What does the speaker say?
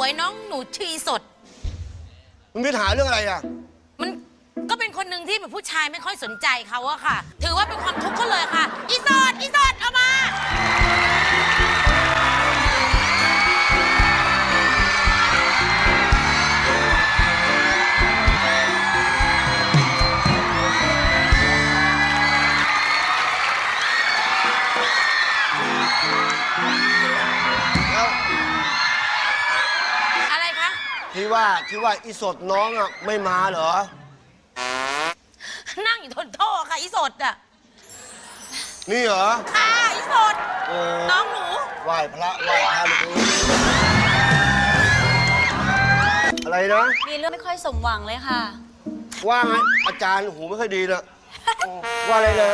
วยน้องหนูชื่ออีสด มึงมีปัญหาเรื่องอะไรอะ มันก็เป็นคนหนึ่งที่แบบผู้ชายไม่ค่อยสนใจเขาอะค่ะ ถือว่าเป็นความทุกข์เขาเลย ที่ว่าที่ว่าอีสดน้องอะไม่มาเหรอ นั่งอยู่ทนโทษค่ะอีสดอะนี่เหรอ ค่ะอีสดโอ้น้องหนู ไหว้พระไหว้พระลูกอะไรนะ มีเรื่องไม่ค่อยสมหวังเลยค่ะ ว่าไงอาจารย์หูไม่ค่อยดีนะ ว่าอะไรนะ